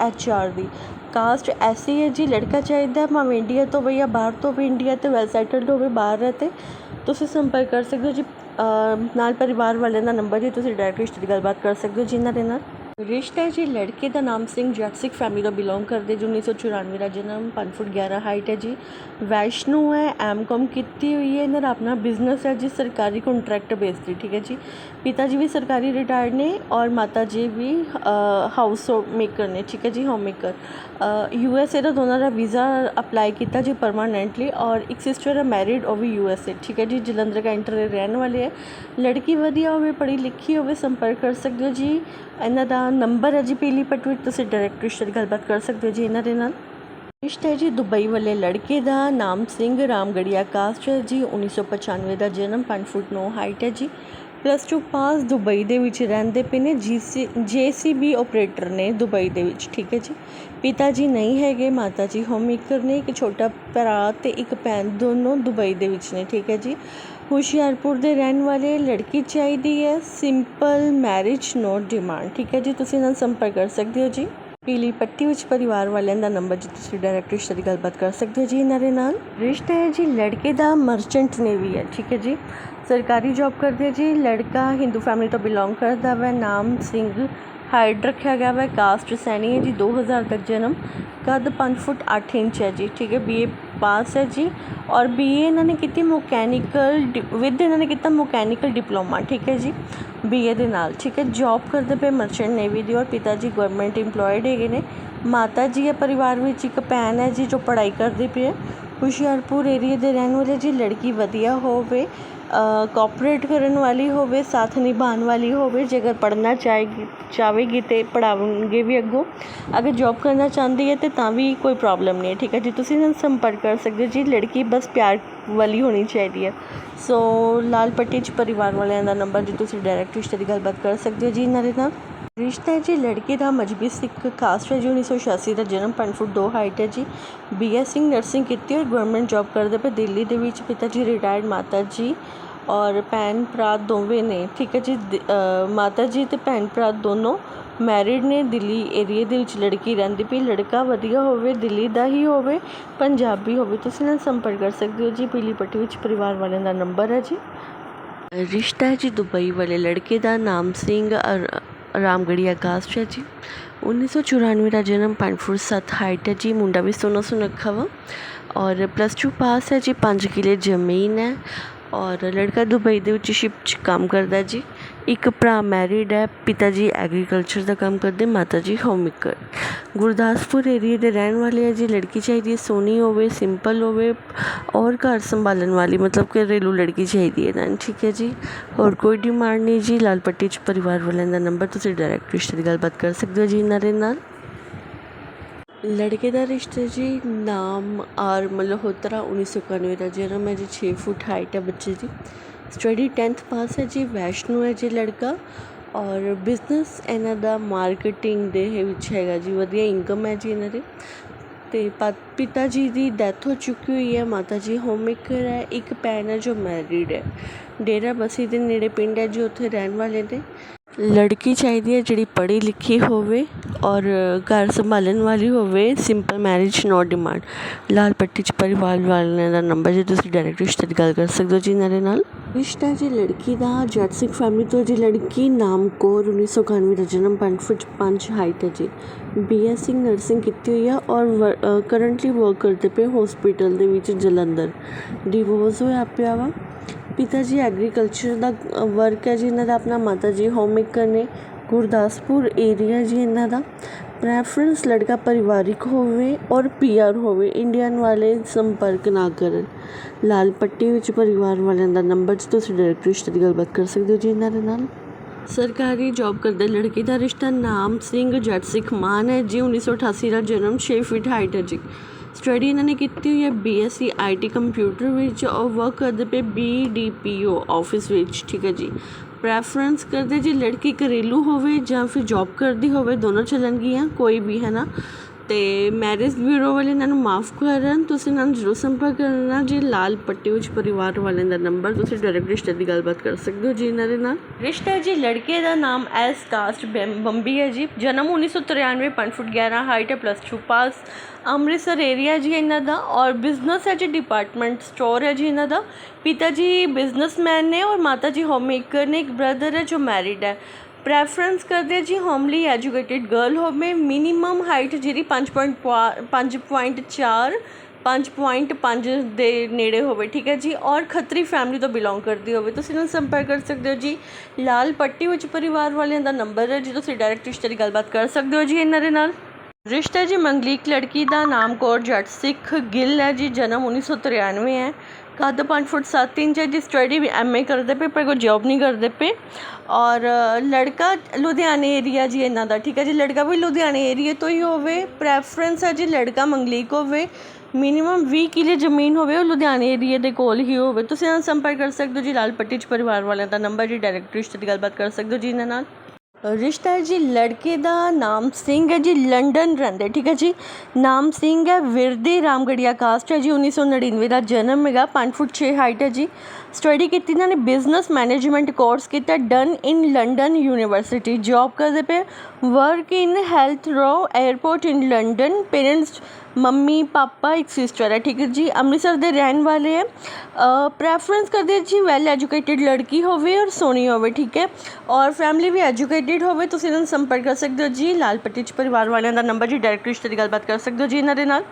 H R ਦੀ caste ਐਸੀ ਹੈ ਜੀ, ਲੜਕਾ ਚਾਹੀਦਾ, ਭਾਵੇਂ ਇੰਡੀਆ ਤੋਂ ਵੀ ਜਾਂ ਬਾਹਰ ਤੋਂ ਵੀ ਇੰਡੀਆ 'ਤੇ ਵੈਲ ਸੈਟਲਡ ਹੋਵੇ, ਬਾਹਰ ਹੈ ਅਤੇ ਤੁਸੀਂ ਸੰਪਰਕ ਕਰ ਸਕਦੇ ਹੋ ਜੀ ਨਾਲ ਪਰਿਵਾਰ ਵਾਲਿਆਂ ਦਾ ਨੰਬਰ ਜੀ, ਤੁਸੀਂ ਡਾਇਰੈਕਟ ਰਿਸ਼ਤੇ ਦੀ ਗੱਲਬਾਤ ਕਰ ਸਕਦੇ ਹੋ ਜੀ ਇਹਨਾਂ ਦੇ ਨਾਲ ਰਿਸ਼ਤਾ ਹੈ ਜੀ, ਲੜਕੇ ਦਾ ਨਾਮ ਸਿੰਘ ਜੱਟ ਸਿੱਖ ਫੈਮਿਲੀ ਤੋਂ ਬਿਲੋਂਗ ਕਰਦੇ, ਜੀ 1994 ਦਾ ਜਨਮ 5 ਫੁੱਟ 11 ਹਾਈਟ ਹੈ ਜੀ। ਵੈਸ਼ਨੂ ਹੈ, ਐਮਕੋਮ ਕੀਤੀ ਹੋਈ ਹੈ, ਇਹਨਾਂ ਦਾ ਆਪਣਾ ਬਿਜ਼ਨਸ ਹੈ ਜੀ, ਸਰਕਾਰੀ ਕੰਟਰੈਕਟ ਬੇਸ 'ਤੇ, ਠੀਕ ਹੈ ਜੀ। ਪਿਤਾ ਜੀ ਵੀ ਸਰਕਾਰੀ ਰਿਟਾਇਰਡ ਨੇ ਔਰ ਮਾਤਾ ਜੀ ਵੀ ਹਾਊਸ ਮੇਕਰ ਨੇ, ਠੀਕ ਹੈ ਜੀ home maker U S A ਦਾ ਦੋਨਾਂ ਦਾ ਵੀਜ਼ਾ ਅਪਲਾਈ ਕੀਤਾ ਜੀ ਪਰਮਾਨੈਂਟਲੀ ਔਰ ਇੱਕ ਸਿਸਟਰ ਹੈ ਮੈਰਿਡ ਉਹ ਵੀ ਯੂ ਐਸ ਏ ਠੀਕ ਹੈ ਜੀ, ਜਲੰਧਰ ਕੈਂਟਰ ਦੇ ਰਹਿਣ ਵਾਲੇ ਹੈ। ਲੜਕੀ ਵਧੀਆ ਹੋਵੇ, ਪੜ੍ਹੀ ਲਿਖੀ ਹੋਵੇ, ਸੰਪਰਕ ਕਰ ਸਕਦੇ ਹੋ ਜੀ। ਇਹਨਾਂ ਦਾ ਨੰਬਰ ਹੈ ਜੀ ਪੀਲੀ ਪੱਟ ਵਿੱਚ ਤੁਸੀਂ ਡਾਇਰੈਕਟ ਰਿਸ਼ਤੇ ਦੀ ਗੱਲਬਾਤ ਕਰ ਸਕਦੇ ਹੋ ਜੀ ਇਹਨਾਂ ਦੇ ਨਾਲ। ਰਿਸ਼ਤਾ ਹੈ ਜੀ, ਦੁਬਈ ਵਾਲੇ ਲੜਕੇ ਦਾ ਨਾਮ ਸਿੰਘ ਰਾਮਗੜੀਆ ਕਾਸਟ ਹੈ ਜੀ 1995 ਦਾ ਜਨਮ 5 ਫੁੱਟ 9 ਹਾਈਟ ਹੈ ਜੀ। ਪਲੱਸ 2 ਪਾਸ ਦੁਬਈ ਦੇ ਵਿੱਚ ਰਹਿੰਦੇ ਪਏ ਨੇ ਜੀਸੀ ਜੇਸੀਬੀ ਆਪਰੇਟਰ ਨੇ ਦੁਬਈ ਦੇ ਵਿੱਚ, ਠੀਕ ਹੈ ਜੀ। ਪਿਤਾ ਜੀ ਨਹੀਂ ਹੈਗੇ, ਮਾਤਾ ਜੀ ਹੋਮ ਮੇਕਰ ਨੇ, ਇੱਕ ਛੋਟਾ ਭਰਾ ਤੇ ਇੱਕ ਭੈਣ ਦੋਨੋਂ ਦੁਬਈ ਦੇ ਵਿੱਚ ਨੇ, ਠੀਕ ਹੈ ਜੀ। ਹੁਸ਼ਿਆਰਪੁਰ ਦੇ ਰਹਿਣ ਵਾਲੇ ਲੜਕੀ ਚਾਹੀਦੀ ਹੈ। ਸਿੰਪਲ ਮੈਰਿਜ ਨੋਟ ਡਿਮਾਂਡ ਠੀਕ ਹੈ ਜੀ, ਤੁਸੀਂ ਇਹਨਾਂ ਨਾਲ ਸੰਪਰਕ ਕਰ ਸਕਦੇ ਹੋ ਜੀ। ਪੀਲੀ ਪੱਟੀ ਵਿੱਚ ਪਰਿਵਾਰ ਵਾਲਿਆਂ ਦਾ ਨੰਬਰ ਜੀ, ਤੁਸੀਂ ਡਾਇਰੈਕਟ ਰਿਸ਼ਤੇ ਦੀ ਗੱਲਬਾਤ ਕਰ ਸਕਦੇ ਹੋ ਜੀ ਇਹਨਾਂ ਦੇ ਨਾਲ। ਰਿਸ਼ਤਾ ਹੈ ਜੀ, ਲੜਕੇ ਦਾ ਮਰਚੈਂਟ ਨੇਵੀ ਹੈ, ਠੀਕ ਹੈ ਜੀ। ਸਰਕਾਰੀ ਜੌਬ ਕਰਦੇ ਹੈ ਜੀ, ਲੜਕਾ ਹਿੰਦੂ ਫੈਮਿਲੀ ਤੋਂ ਬਿਲੋਂਗ ਕਰਦਾ ਵਾ, ਨਾਮ ਸਿੰਘ ਹਾਈਟ ਰੱਖਿਆ ਗਿਆ ਵਾ ਕਾਸਟ ਸੈਣੀ ਹੈ ਜੀ 2000 ਤੱਕ ਜਨਮ। ਕੱਦ 5 ਫੁੱਟ 8 ਇੰਚ ਹੈ ਜੀ, ਠੀਕ ਹੈ ਬੀਏ ਪਾਸ ਹੈ ਜੀ ਔਰ ਬੀਏ ਇਹਨਾਂ ਨੇ ਕੀਤੀ ਮਕੈਨੀਕਲ ਵਿਦ ਇਹਨਾਂ ਨੇ ਕੀਤਾ ਮਕੈਨੀਕਲ ਡਿਪਲੋਮਾ, ਠੀਕ ਹੈ ਜੀ? ਬੀਏ ਦੇ ਨਾਲ, ਠੀਕ ਹੈ? ਜੌਬ ਕਰਦੇ ਪਏ ਮਰਚੈਂਟ ਨੇਵੀ ਦੀ ਔਰ ਪਿਤਾ ਜੀ ਗਵਰਨਮੈਂਟ EMPLOYED ਹੈਗੇ ਨੇ। ਮਾਤਾ ਜੀ ਹੈ ਪਰਿਵਾਰ ਵਿੱਚ, ਇੱਕ ਭੈਣ ਹੈ ਜੀ ਜੋ ਪੜ੍ਹਾਈ ਕਰਦੀ ਪਈ ਹੈ। ਹੁਸ਼ਿਆਰਪੁਰ ਏਰੀਆ ਦੇ ਰਹਿਣ ਵਾਲੇ ਜੀ, ਲੜਕੀ ਵਧੀਆ ਹੋਵੇ। ਕੋਪਰੇਟ ਕਰਨ ਵਾਲੀ ਹੋਵੇ, ਸਾਥ ਨਿਭਾਉਣ ਵਾਲੀ ਹੋਵੇ, ਜੇਕਰ ਪੜ੍ਹਨਾ ਚਾਹੇਗੀ ਚਾਹੇਗੀ ਤੇ ਪੜ੍ਹਾਉਣਗੇ ਵੀ ਅੱਗੋਂ। ਅਗਰ ਜੋਬ ਕਰਨਾ ਚਾਹੁੰਦੀ ਹੈ ਤੇ ਤਾਂ ਵੀ ਕੋਈ ਪ੍ਰੋਬਲਮ ਨਹੀਂ ਹੈ, ਠੀਕ ਹੈ ਜੀ? ਤੁਸੀਂ ਇਹਨਾਂ ਨੂੰ ਸੰਪਰਕ ਕਰ ਸਕਦੇ ਹੋ ਜੀ, ਲੜਕੀ ਬਸ ਪਿਆਰ ਵਾਲੀ ਹੋਣੀ ਚਾਹੀਦੀ ਹੈ। ਸੋ ਲਾਲ ਪੱਟੀ 'ਚ ਪਰਿਵਾਰ ਵਾਲਿਆਂ ਦਾ ਨੰਬਰ ਜੀ ਤੁਸੀਂ ਡਾਇਰੈਕਟ ਰਿਸ਼ਤੇ ਦੀ ਗੱਲਬਾਤ ਕਰ ਸਕਦੇ ਹੋ ਜੀ ਇਹਨਾਂ ਦੇ ਨਾਲ ਰਿਸ਼ਤਾ ਹੈ ਜੀ, ਲੜਕੇ ਦਾ ਮਜਬੀ ਸਿੱਖ ਕਾਸਟ ਹੈ ਜੀ 1986 ਦਾ ਜਨਮ 5 ਫੁੱਟ 2 ਹਾਈਟ ਹੈ ਜੀ। ਬੀਐਸਸੀ ਨਰਸਿੰਗ ਕੀਤੀ ਔਰ ਗਵਰਨਮੈਂਟ ਜੌਬ ਕਰਦੇ ਪਏ। ਦਿੱਲੀ ਦੇ ਵਿੱਚ ਪਿਤਾ ਜੀ ਰਿਟਾਇਰਡ ਮਾਤਾ ਜੀ ਔਰ ਭੈਣ ਭਰਾ ਦੋਵੇਂ ਨੇ। ਠੀਕ ਹੈ ਜੀ ਮਾਤਾ ਜੀ ਤੇ ਭੈਣ ਭਰਾ ਦੋਨੋਂ ਮੈਰਿਡ ਨੇ। ਦਿੱਲੀ ਏਰੀਏ ਦੇ ਵਿੱਚ ਲੜਕੀ ਰਹਿੰਦੀ ਪਈ। ਲੜਕਾ ਵਧੀਆ ਹੋਵੇ, ਦਿੱਲੀ ਦਾ ਹੀ ਹੋਵੇ, ਪੰਜਾਬੀ ਹੋਵੇ, ਤੁਸੀਂ ਨਾਲ ਸੰਪਰਕ ਕਰ ਸਕਦੇ ਹੋ ਜੀ। ਪੀਲੀ ਪੱਟੀ ਵਿੱਚ ਪਰਿਵਾਰ ਵਾਲਿਆਂ ਦਾ ਨੰਬਰ ਹੈ ਜੀ। ਰਿਸ਼ਤਾ ਹੈ ਜੀ, ਦੁਬਈ ਵਾਲੇ। ਲੜਕੇ ਦਾ ਨਾਮ ਸਿੰਘ ਰਾਮਗੜੀਆ ਕਾਸਟ ਹੈ ਜੀ 1994 ਦਾ ਜਨਮ 5 ਫੁੱਟ 7 ਹਾਈਟ ਹੈ ਜੀ ਮੁੰਡਾ ਵੀ ਸੋਹਣਾ ਸੁਨੱਖਾ ਵਾ ਔਰ ਪਲੱਸ 2 ਪਾਸ ਹੈ ਜੀ 5 ਕਿਲੇ ਜ਼ਮੀਨ ਹੈ ਔਰ ਲੜਕਾ ਦੁਬਈ ਦੇ ਵਿੱਚ ਸ਼ਿਪ 'ਚ ਕੰਮ ਕਰਦਾ ਜੀ ਇੱਕ ਭਰਾ ਮੈਰਿਡ ਹੈ ਪਿਤਾ ਜੀ ਐਗਰੀਕਲਚਰ ਦਾ ਕੰਮ ਕਰਦੇ ਮਾਤਾ ਜੀ ਹੋਮ ਮੇਕਰ ਗੁਰਦਾਸਪੁਰ ਏਰੀਏ ਦੇ ਰਹਿਣ ਵਾਲੇ ਹੈ ਜੀ, ਲੜਕੀ ਚਾਹੀਦੀ ਹੈ, ਸੋਹਣੀ ਹੋਵੇ ਸਿੰਪਲ ਹੋਵੇ, ਔਰ ਘਰ ਸੰਭਾਲਣ ਵਾਲੀ, ਮਤਲਬ ਕਿ ਘਰੇਲੂ ਲੜਕੀ ਚਾਹੀਦੀ ਹੈ ਨਾ ਠੀਕ ਹੈ ਜੀ? ਹੋਰ ਕੋਈ ਡਿਮਾਂਡ ਨਹੀਂ ਜੀ, ਲਾਲ ਪੱਟੀ 'ਚ ਪਰਿਵਾਰ ਵਾਲਿਆਂ ਦਾ ਨੰਬਰ ਤੁਸੀਂ ਡਾਇਰੈਕਟ ਰਿਸ਼ਤੇ ਦੀ ਗੱਲਬਾਤ ਕਰ ਸਕਦੇ ਹੋ ਜੀ ਇਹਨਾਂ ਦੇ ਨਾਲ। ਲੜਕੇ ਦਾ ਰਿਸ਼ਤਾ ਜੀ, ਨਾਮ ਆਰ ਮਲਹੋਤਰਾ 1991 ਦਾ, ਜਨਮ ਹੈ ਜੀ 6 ਫੁੱਟ ਹਾਈਟ ਹੈ ਬੱਚੇ ਦੀ। ਸਟੱਡੀ 10th ਪਾਸ ਹੈ ਜੀ, ਵੈਸ਼ਨੂ ਹੈ ਜੀ ਲੜਕਾ ਔਰ ਬਿਜ਼ਨਸ ਇਹਨਾਂ ਦਾ ਮਾਰਕੀਟਿੰਗ ਦੇ ਵਿੱਚ ਹੈਗਾ ਜੀ, ਵਧੀਆ ਇਨਕਮ ਹੈ ਜੀ ਇਹਨਾਂ ਦੀ। ਤੇ ਪਿਤਾ ਜੀ ਦੀ ਡੈਥ ਹੋ ਚੁੱਕੀ ਹੋਈ ਹੈ ਮਾਤਾ ਜੀ ਹੋਮ ਮੇਕਰ ਹੈ, ਇੱਕ ਭੈਣ ਹੈ ਜੋ ਮੈਰਿਡ ਹੈ। ਡੇਰਾ ਬਸੀ ਦੇ ਨੇੜੇ ਪਿੰਡ ਹੈ ਜੀ, ਉੱਥੇ ਰਹਿਣ ਵਾਲੇ ਨੇ। ਲੜਕੀ ਚਾਹੀਦੀ ਹੈ ਜਿਹੜੀ ਪੜ੍ਹੀ ਲਿਖੀ ਹੋਵੇ ਔਰ ਘਰ ਸੰਭਾਲਣ ਵਾਲੀ ਹੋਵੇ ਸਿੰਪਲ ਮੈਰਿਜ ਨੋ ਡਿਮਾਂਡ ਲਾਲ ਪੱਟੀ 'ਚ ਪਰਿਵਾਰ ਵਾਲਿਆਂ ਦਾ ਨੰਬਰ ਜੇ ਤੁਸੀਂ ਡਾਇਰੈਕਟ ਰਿਸ਼ਤੇ ਦੀ ਗੱਲ ਕਰ ਸਕਦੇ ਹੋ ਜੀ ਇਹਨਾਂ ਦੇ ਨਾਲ। ਰਿਸ਼ਤਾ ਜੀ ਲੜਕੀ ਦਾ, ਜੱਟ ਸਿੰਘ ਫੈਮਿਲੀ ਤੋਂ ਜੀ ਲੜਕੀ, ਨਾਮ ਕੌਰ 1991 ਦਾ ਜਨਮ 5 ਫੁੱਟ 5 ਹਾਈਟ ਹੈ ਜੀ। ਬੀਐਸਸੀ ਨਰਸਿੰਗ ਕੀਤੀ ਹੋਈ ਆ ਔਰ ਕਰੰਟਲੀ ਵਰਕ ਕਰਦੇ ਪਏ ਹਸਪੀਟਲ ਦੇ ਵਿੱਚ ਜਲੰਧਰ। ਡਿਵੋਰਸ ਹੋਇਆ ਪਿਆ ਵਾ। ਪਿਤਾ ਜੀ ਐਗਰੀਕਲਚਰ ਦਾ ਵਰਕ ਹੈ ਜੀ ਇਹਨਾਂ ਦਾ, ਆਪਣਾ ਮਾਤਾ ਜੀ ਹੋਮ ਮੇਕਰ ਨੇ, ਗੁਰਦਾਸਪੁਰ ਏਰੀਆ ਜੀ ਇਹਨਾਂ ਦਾ। ਪ੍ਰੈਫਰੈਂਸ ਲੜਕਾ ਪਰਿਵਾਰਿਕ ਹੋਵੇ ਔਰ ਪੀਆਰ ਹੋਵੇ ਇੰਡੀਅਨ ਵਾਲੇ ਸੰਪਰਕ ਨਾ ਕਰਨ। ਲਾਲ ਪੱਟੀ ਵਿੱਚ ਪਰਿਵਾਰ ਵਾਲਿਆਂ ਦਾ ਨੰਬਰ ਤੁਸੀਂ ਡਾਇਰੈਕਟ ਰਿਸ਼ਤੇ ਦੀ ਗੱਲਬਾਤ ਕਰ ਸਕਦੇ ਹੋ ਜੀ ਇਹਨਾਂ ਦੇ ਨਾਲ। ਸਰਕਾਰੀ ਜੌਬ ਕਰਦੇ ਲੜਕੀ ਦਾ ਰਿਸ਼ਤਾ ਨਾਮ ਸਿੰਘ ਜੱਟ ਸਿੱਖ ਮਾਨ ਹੈ ਜੀ 1988 ਦਾ ਜਨਮ 6 ਫੀਟ ਹਾਈਟ ਹੈ ਜੀ। ਸਟੱਡੀ ਇਹਨਾਂ ਨੇ ਕੀਤੀ ਹੋਈ ਹੈ ਬੀਐਸਸੀ ਆਈਟੀ ਕੰਪਿਊਟਰ ਵਿੱਚ ਔਰ ਵਰਕ ਕਰਦੇ ਪਏ ਬੀਡੀਪੀਓ ਆਫਿਸ ਵਿੱਚ, ਠੀਕ ਹੈ ਜੀ। ਪ੍ਰੈਫਰੈਂਸ ਕਰਦੇ ਜੀ ਲੜਕੀ ਘਰੇਲੂ ਹੋਵੇ ਜਾਂ ਫਿਰ ਜੌਬ ਕਰਦੀ ਹੋਵੇ, ਦੋਨੋਂ ਚੱਲਣਗੀਆਂ, ਕੋਈ ਵੀ, ਹੈ ਨਾ? ਅਤੇ ਮੈਰਿਜ ਬਿਊਰੋ ਵਾਲੇ ਇਹਨਾਂ ਨੂੰ ਮਾਫ ਕਰਨ, ਤੁਸੀਂ ਇਹਨਾਂ ਨੂੰ ਜ਼ਰੂਰ ਸੰਪਰਕ ਕਰਨਾ ਜੀ, ਲਾਲ ਪੱਟੀ ਵਿੱਚ ਪਰਿਵਾਰ ਵਾਲਿਆਂ ਦਾ ਨੰਬਰ ਤੁਸੀਂ ਡਾਇਰੈਕਟ ਰਿਸ਼ਤੇ ਦੀ ਗੱਲਬਾਤ ਕਰ ਸਕਦੇ ਹੋ ਜੀ ਇਹਨਾਂ ਦੇ ਨਾਲ। ਰਿਸ਼ਤਾ ਜੀ, ਲੜਕੇ ਦਾ ਨਾਮ ਐਸ ਕਾਸਟ ਬੰਬੀ ਹੈ ਜੀ। ਜਨਮ 1993 5 ਫੁੱਟ 11 ਹਾਈਟ ਹੈ ਪਲੱਸ 2 ਪਾਸ ਅੰਮ੍ਰਿਤਸਰ ਏਰੀਆ ਜੀ ਇਹਨਾਂ ਦਾ ਔਰ ਬਿਜ਼ਨਸ ਹੈ ਜੀ ਡਿਪਾਰਟਮੈਂਟ ਸਟੋਰ ਹੈ ਜੀ ਇਹਨਾਂ ਦਾ। ਪਿਤਾ ਜੀ ਬਿਜ਼ਨਸਮੈਨ ਨੇ ਔਰ ਮਾਤਾ ਜੀ ਹੋਮ ਮੇਕਰ ਨੇ, ਇੱਕ ਬ੍ਰਦਰ ਹੈ ਜੋ ਮੈਰਿਡ ਹੈ। ਪ੍ਰੈਫਰੈਂਸ ਕਰਦੇ ਆ ਜੀ ਹੋਮਲੀ ਐਜੂਕੇਟਿਡ ਗਰਲ ਹੋਵੇ ਮਿਨੀਮਮ ਹਾਈਟ ਜਿਹੜੀ 5.4 5.5 ਦੇ ਨੇੜੇ ਹੋਵੇ, ਠੀਕ ਹੈ ਜੀ। ਔਰ ਖੱਤਰੀ ਫੈਮਿਲੀ ਤੋਂ ਬਿਲੋਂਗ ਕਰਦੀ ਹੋਵੇ। ਤੁਸੀਂ ਇਹਨਾਂ ਨਾਲ ਸੰਪਰਕ ਕਰ ਸਕਦੇ ਹੋ ਜੀ। ਲਾਲ ਪੱਟੀ ਵਿੱਚ ਪਰਿਵਾਰ ਵਾਲਿਆਂ ਦਾ ਨੰਬਰ ਹੈ ਜੀ ਤੁਸੀਂ ਡਾਇਰੈਕਟ ਰਿਸ਼ਤੇ ਦੀ ਗੱਲਬਾਤ ਕਰ ਸਕਦੇ ਹੋ ਜੀ ਇਹਨਾਂ ਦੇ ਨਾਲ। ਰਿਸ਼ਤਾ ਜੀ ਮੰਗਲੀਕ ਲੜਕੀ ਦਾ ਨਾਮ ਕੌਰ ਜੱਟ ਸਿੱਖ ਗਿੱਲ ਹੈ ਜੀ, ਜਨਮ 1993 ਹੈ। ਕੱਦ 5 ਫੁੱਟ 7 ਇੰਚ ਹੈ ਜੀ ਸਟੱਡੀ ਵੀ ਐਮਏ ਕਰਦੇ ਪਏ ਪਰ ਕੋਈ ਜੌਬ ਨਹੀਂ ਕਰਦੇ ਪਏ ਔਰ ਲੜਕਾ ਲੁਧਿਆਣੇ ਏਰੀਆ ਜੀ ਇਹਨਾਂ ਦਾ ਠੀਕ ਹੈ ਜੀ ਲੜਕਾ ਵੀ ਲੁਧਿਆਣੇ ਏਰੀਆ ਤੋਂ ਹੀ ਹੋਵੇ ਪ੍ਰੈਫਰੈਂਸ ਹੈ ਜੀ ਲੜਕਾ ਮੰਗਲੀਕ ਹੋਵੇ ਮਿਨੀਮਮ 20 ਕਿਲੇ ਜ਼ਮੀਨ ਹੋਵੇ ਉਹ ਲੁਧਿਆਣੇ ਏਰੀਆ ਦੇ ਕੋਲ ਹੀ ਹੋਵੇ ਤੁਸੀਂ ਨਾਲ ਸੰਪਰਕ ਕਰ ਸਕਦੇ ਹੋ ਜੀ ਲਾਲ ਪੱਟੀ ਚ ਪਰਿਵਾਰ ਵਾਲਿਆਂ ਦਾ ਨੰਬਰ ਜੀ ਡਾਇਰੈਕਟ ਰਿਸ਼ਤੇ ਦੀ ਗੱਲਬਾਤ ਕਰ ਸਕਦੇ ਹੋ ਜੀ ਇਹਨਾਂ ਨਾਲ ਰਿਸ਼ਤਾ ਹੈ ਜੀ, ਲੜਕੇ ਦਾ ਨਾਮ ਸਿੰਘ ਹੈ ਜੀ, ਲੰਡਨ ਰਹਿੰਦੇ, ਠੀਕ ਹੈ ਜੀ। ਨਾਮ ਸਿੰਘ ਹੈ, ਵਿਰਦੀ ਰਾਮਗੜੀਆ ਕਾਸਟ ਹੈ ਜੀ 1999 ਦਾ ਜਨਮ ਹੈਗਾ 5 ਫੁੱਟ 6 ਹਾਈਟ ਹੈ ਜੀ। ਸਟੱਡੀ ਕੀਤੀ ਇਹਨਾਂ ਨੇ ਬਿਜ਼ਨਸ ਮੈਨੇਜਮੈਂਟ ਕੋਰਸ ਕੀਤਾ done in London university job ਕਰਦੇ ਪਏ work in Heathrow airport in London parents mummy, papa, ਇੱਕ ਸਿਸਟਰ ਹੈ, ਠੀਕ ਹੈ ਜੀ। ਅੰਮ੍ਰਿਤਸਰ ਦੇ ਰਹਿਣ ਵਾਲੇ ਹੈ। ਪ੍ਰੈਫਰੈਂਸ ਕਰਦੇ ਜੀ ਵੈਲ ਐਜੂਕੇਟਿਡ ਲੜਕੀ ਹੋਵੇ ਔਰ ਸੋਹਣੀ ਹੋਵੇ, ਠੀਕ ਹੈ? ਔਰ ਫੈਮਿਲੀ ਵੀ ਐਜੂਕੇਟਿਡ ਹੋਵੇ, ਤੁਸੀਂ ਇਹਨਾਂ ਨੂੰ ਸੰਪਰਕ ਕਰ ਸਕਦੇ ਹੋ ਜੀ। ਲਾਲ ਪੱਟੀ ਚ ਪਰਿਵਾਰ ਵਾਲਿਆਂ ਦਾ ਨੰਬਰ ਜੀ ਡਾਇਰੈਕਟ ਰਿਸ਼ਤੇ ਦੀ ਗੱਲਬਾਤ ਕਰ ਸਕਦੇ ਹੋ ਜੀ ਇਹਨਾਂ ਦੇ ਨਾਲ।